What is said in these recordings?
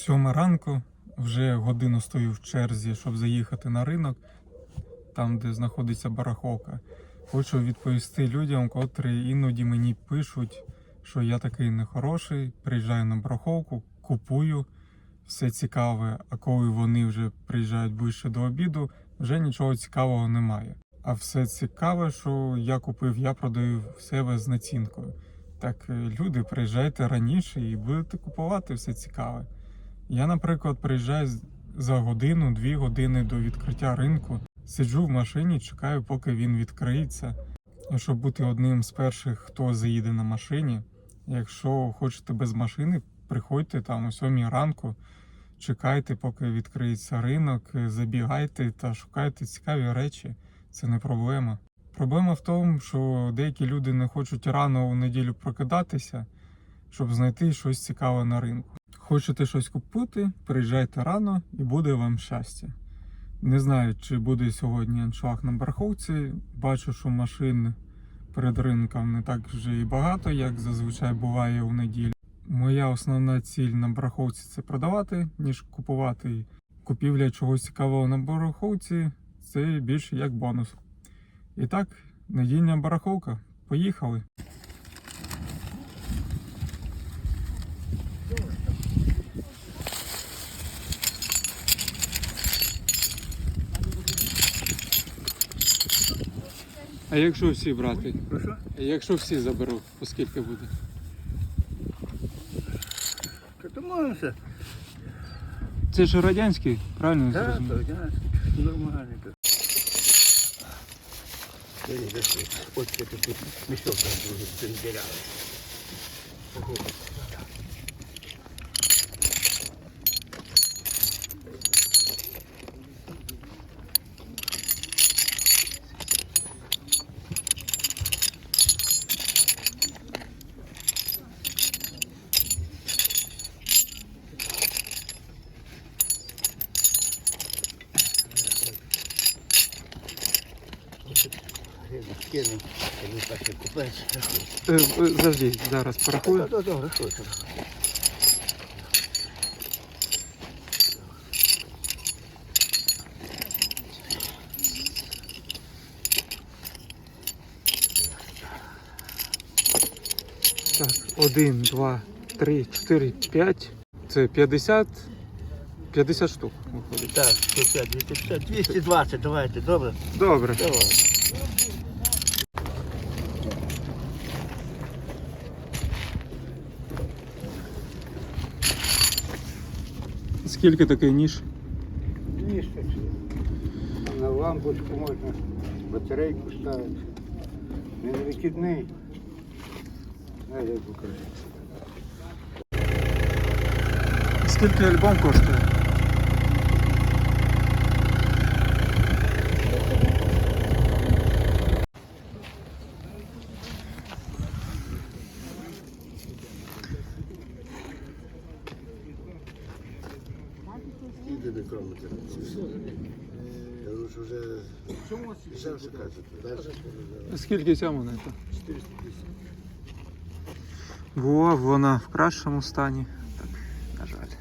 Сьома ранку, вже годину стою в черзі, щоб заїхати на ринок, там, де знаходиться барахолка. Хочу відповісти людям, котрі іноді мені пишуть, що я такий нехороший, приїжджаю на барахолку, купую все цікаве, а коли вони вже приїжджають ближче до обіду, вже нічого цікавого немає. А все цікаве, що я купив, я продаю в себе з націнкою. Так, е, люди, приїжджайте раніше і будете купувати все цікаве. Я, наприклад, приїжджаю за годину-дві години до відкриття ринку, сиджу в машині, чекаю, поки він відкриється. Щоб бути одним з перших, хто заїде на машині. Якщо хочете без машини, приходьте там о сьомій ранку, чекайте, поки відкриється ринок, забігайте та шукайте цікаві речі. Це не проблема. Проблема в тому, що деякі люди не хочуть рано у неділю прокидатися, щоб знайти щось цікаве на ринку. Хочете щось купити, приїжджайте рано і буде вам щастя. Не знаю, чи буде сьогодні аншлаг на бараховці. Бачу, що машин перед ринком не так вже і багато, як зазвичай буває у неділю. Моя основна ціль на бараховці це продавати, ніж купувати. Купівля чогось цікавого на бараховці це більше як бонус. І так, недільна бараховка. Поїхали. А якщо всі брати? Прошу? А якщо всі заберу, то скільки буде? То. Це ж радянський, правильно Так, так, нормально. Ось це тут мішок там дуже і купець. Е, Завжди, зараз порахую. Так, добре, це? Так, один, два, три, чотири, п'ять. Це 50. 50 штук виходить. Так, 150, 250, 220, давайте, добре? Добре. Давай. Скільки такий ніж? Ніжка На лампочку можна батарейку ставити. Він покажу. Скільки альбом коштує? Скільки до кроми це? Я лучше вже взяв цьому на Скільки ця монета? Була вона в кращому стані. Так, на жаль.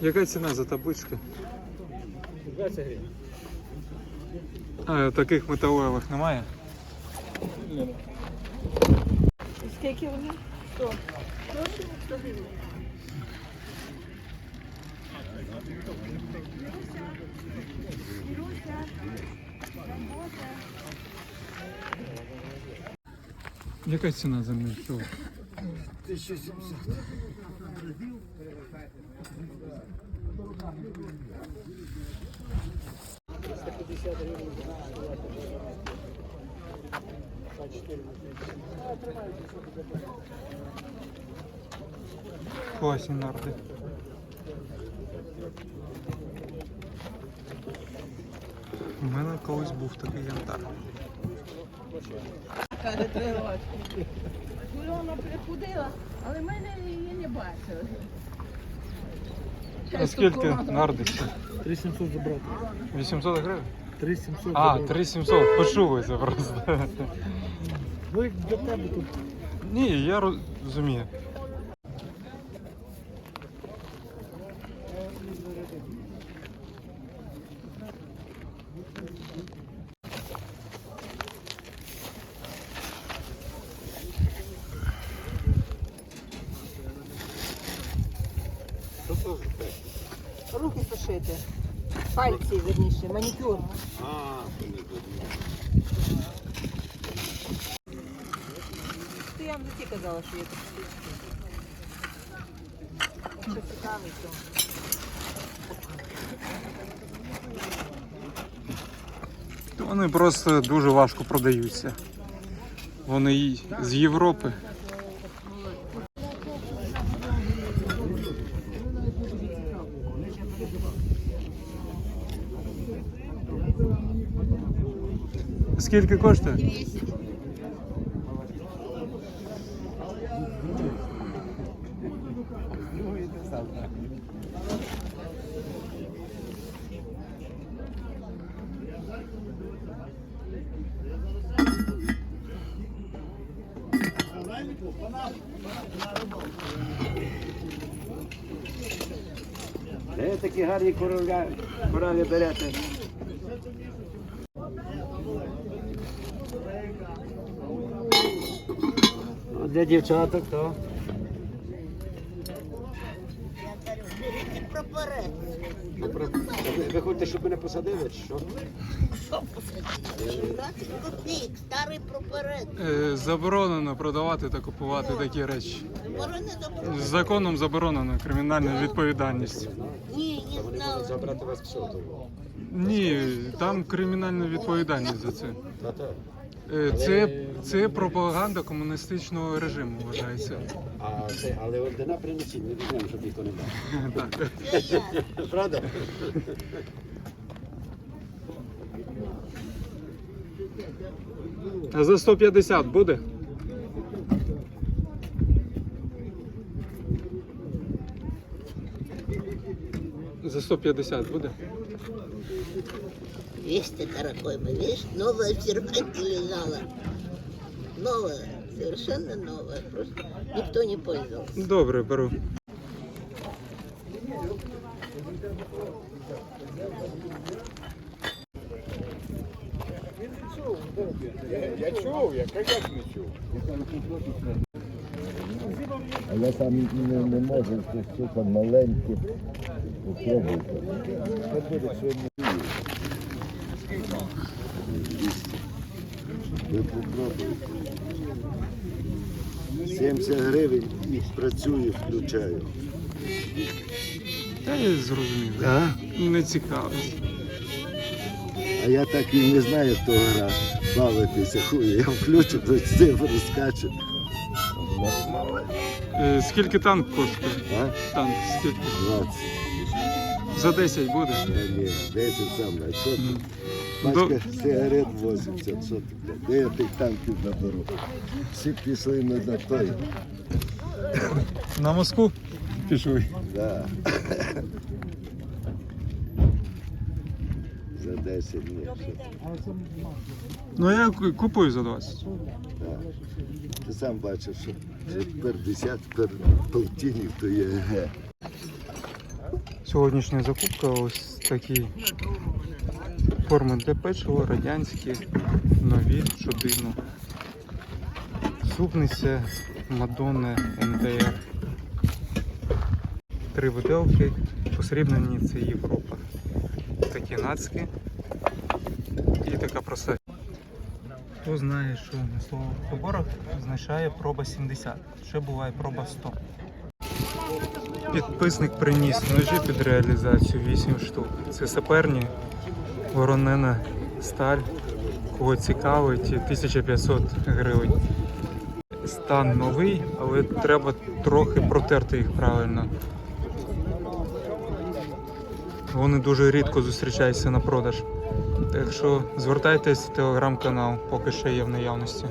Яка ціна за таблички? 20 гривень. А, таких металевих немає? Скільки вони? Сто. Яка ціна за них? 1070. Класні нарди. У мене колись був такий янтар. Вона приходила, але мене її не бачили. А скільки нардиться? 3700 забрати. 800 гривень? 3700 А, 3700, почулися просто. Ну як для тебе тут. Ні, я розумію. Руки сушити. Пальці, верніше, манікюр. Ти я вам за ті казала, що є такі. Цікавий, то. Вони просто дуже важко продаються. Вони з Європи. Скільки коштує? Де такі гарні корали берете? Для дівчаток то. Ви, хочете, щоб мене посадили, чи що? 17 копійок, старий проперед. Е, Заборонено продавати та купувати такі речі. Не? Законом заборонено кримінальна відповідальність. Ні, не знала. забрати вас того. Ні, там кримінальна відповідальність за це. Е, Це, це пропаганда комуністичного режиму вважається. А це, але ордена принесіть, не візьмемо, щоб ніхто не бачив. Правда? А за 150 буде? За 150 буде? 200 каракойма, видишь, новая в серванте лежала. Новая, совершенно новая, просто никто не пользовался. Добре, беру. А я сам не, не можу, це все там маленьке. Попробуйте. Це буде сьогодні. Ви попробуйте. 70 гривень і працюю, включаю. Та я зрозумів. А? Не цікаво. А я так і не знаю, хто гра бавитися. Хуй, я включу, то цифри скачу. Е, Скільки танк коштує? А? Танк, скільки? 20. За 10 буде? Та ні, 10 сам на що ти? Пачка сигарет 80, що ти, блядь? Де я тих танків наберу? Всі пішли на на той. На Москву пішли. Да. За 10 ні. що Ну я ку- купую за 20. ти, да. Ти сам бачив, що вже тепер 10, тепер полтинник, то є ге. Сьогоднішня закупка ось такі форми для печива, радянські, нові, щоденно. Супниця Мадонна НДР. Три виделки, посрібнені це Європа. Такі нацькі і така проста. Хто знає, що слово поборах означає проба 70, ще буває проба 100. Підписник приніс ножі під реалізацію 8 штук. Це саперні, воронена сталь, кого цікавить, 1500 гривень. Стан новий, але треба трохи протерти їх правильно. Вони дуже рідко зустрічаються на продаж. Так що звертайтесь в телеграм-канал, поки ще є в наявності.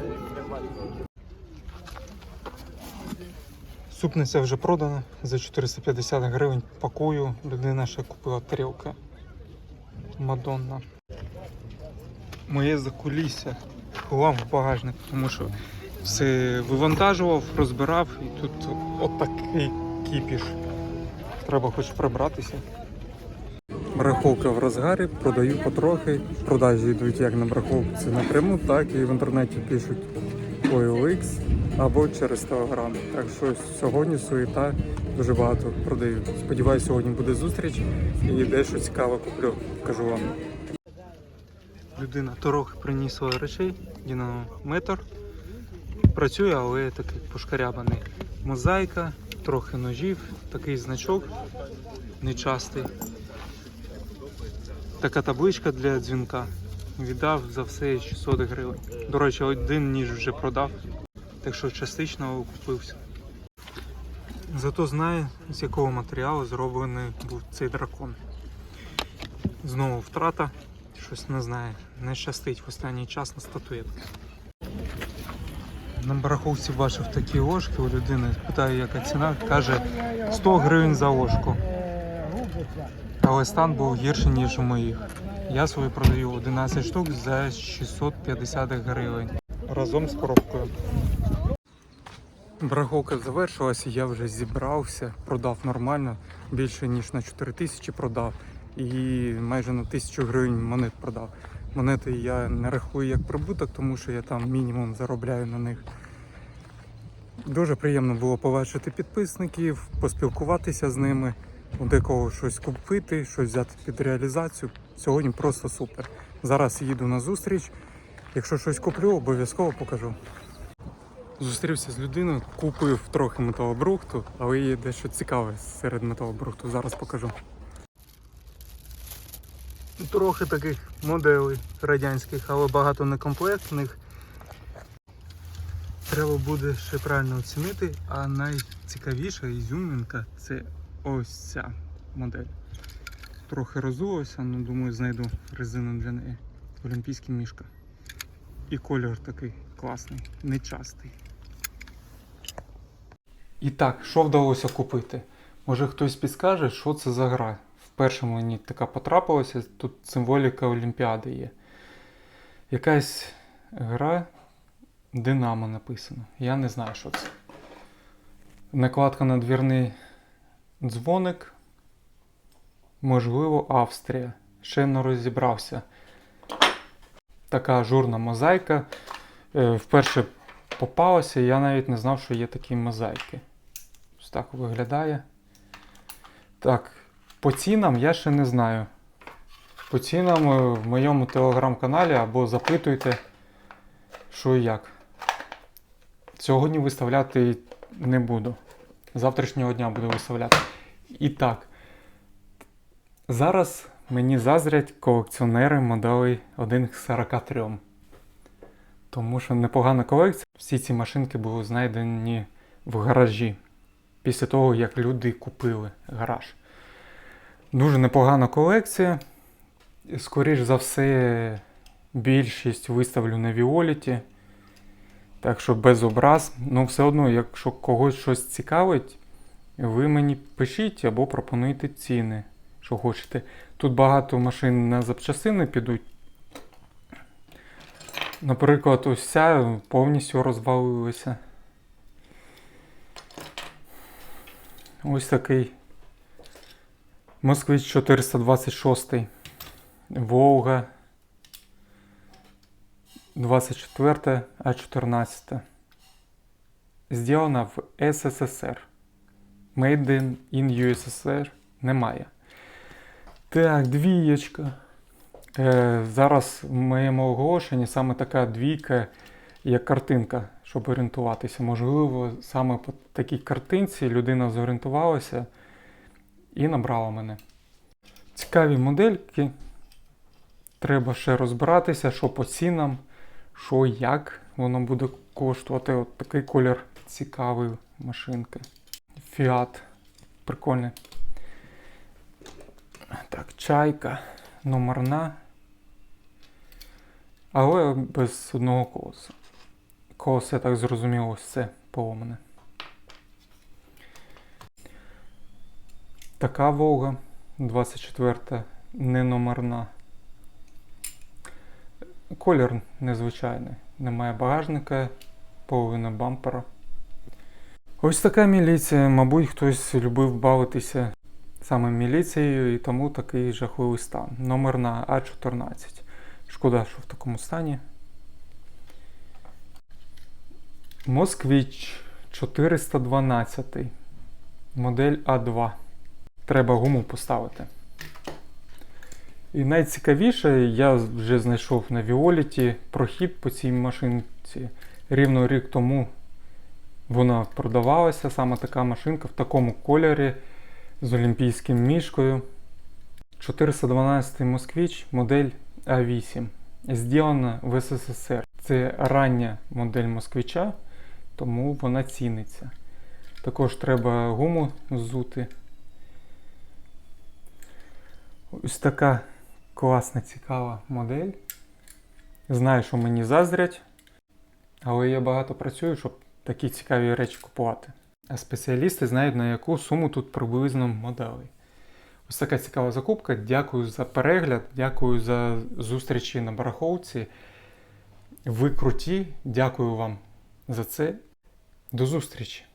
Супниця вже продана за 450 гривень. Пакую. Людина ще купила тарілки. Мадонна. Моє закулісся ховав в багажник, тому що все вивантажував, розбирав і тут отакий кіпіш. Треба хоч прибратися. Барахолка в розгарі, продаю потрохи. Продажі йдуть як на барахолці напряму, так і в інтернеті пишуть OLX або через Telegram. Так що сьогодні суєта дуже багато продаю. Сподіваюсь, сьогодні буде зустріч і дещо цікаве куплю. Кажу вам. Людина трохи приніс речей, дінамотор. Працює, але такий пошкарябаний. Мозаїка, трохи ножів, такий значок нечастий. Така табличка для дзвінка. Віддав за все 600 гривень. До речі, один ніж вже продав, так що частично окупився. Зато знаю, з якого матеріалу зроблений був цей дракон. Знову втрата, щось не знаю, не щастить в останній час на статуетки. На бараховці бачив такі ложки у людини, питаю, яка ціна, каже 100 гривень за ложку. Але стан був гірший, ніж у моїх. Я свої продаю 11 штук за 650 гривень. Разом з коробкою. Бараховка завершилася, я вже зібрався, продав нормально, більше ніж на 4 тисячі продав і майже на тисячу гривень монет продав. Монети я не рахую як прибуток, тому що я там мінімум заробляю на них. Дуже приємно було побачити підписників, поспілкуватися з ними, у декого щось купити, щось взяти під реалізацію. Сьогодні просто супер. Зараз їду на зустріч. Якщо щось куплю, обов'язково покажу. Зустрівся з людиною, купив трохи металобрухту, але є дещо цікаве серед металобрухту. Зараз покажу. Трохи таких моделей радянських, але багато некомплектних. Треба буде ще правильно оцінити, а найцікавіша ізюмінка це ось ця модель. Трохи розулася, але думаю знайду резину для неї. Олімпійський мішка. І кольор такий класний, нечастий. І так, що вдалося купити? Може хтось підскаже, що це за гра? Вперше мені така потрапилася, тут символіка Олімпіади є. Якась гра Динамо написано. Я не знаю, що це. Накладка на двірний дзвоник. Можливо, Австрія. Ще не розібрався. Така ажурна мозаїка. Е, Вперше попалася, я навіть не знав, що є такі мозаїки. Ось так виглядає. Так, по цінам я ще не знаю. По цінам е, в моєму телеграм-каналі або запитуйте, що і як. Сьогодні виставляти не буду. Завтрашнього дня буду виставляти. І так. Зараз мені заздрять колекціонери моделей 1 к 43. Тому що непогана колекція. Всі ці машинки були знайдені в гаражі. Після того, як люди купили гараж. Дуже непогана колекція. Скоріш за все, більшість виставлю на Віоліті. Так що без образ. Ну, все одно, якщо когось щось цікавить, ви мені пишіть або пропонуйте ціни, що хочете. Тут багато машин на запчасини підуть. Наприклад, ось ця повністю розвалилася. Ось такий Москвич 426. Волга 24 А14. Сделана в СССР. Made in USSR немає. Так, двієчка. Е, зараз в моєму оголошенні саме така двійка, як картинка, щоб орієнтуватися. Можливо, саме по такій картинці людина зорієнтувалася і набрала мене. Цікаві модельки. Треба ще розбиратися, що по цінам, що як воно буде коштувати. От такий колір цікавий машинки. Фіат. Прикольний. Так, чайка, номерна. Але без одного колеса. Колесо, я так зрозумів, ось це поломане. Така Волга 24 не номерна. Колір незвичайний. Немає багажника, половина бампера. Ось така міліція. Мабуть, хтось любив бавитися саме міліцією і тому такий жахливий стан. Номерна А14. Шкода, що в такому стані. Москвич 412. Модель А2. Треба гуму поставити. І найцікавіше, я вже знайшов на Віоліті прохід по цій машинці. Рівно рік тому вона продавалася, саме така машинка в такому кольорі з олімпійським мішкою. 412 москвич, модель А8. Зроблена в СССР. Це рання модель москвича, тому вона ціниться. Також треба гуму ззути. Ось така класна, цікава модель. Знаю, що мені заздрять, але я багато працюю, щоб такі цікаві речі купувати. Спеціалісти знають, на яку суму тут приблизно моделей. Ось така цікава закупка. Дякую за перегляд, дякую за зустрічі на барахолці. Ви круті, дякую вам за це. До зустрічі!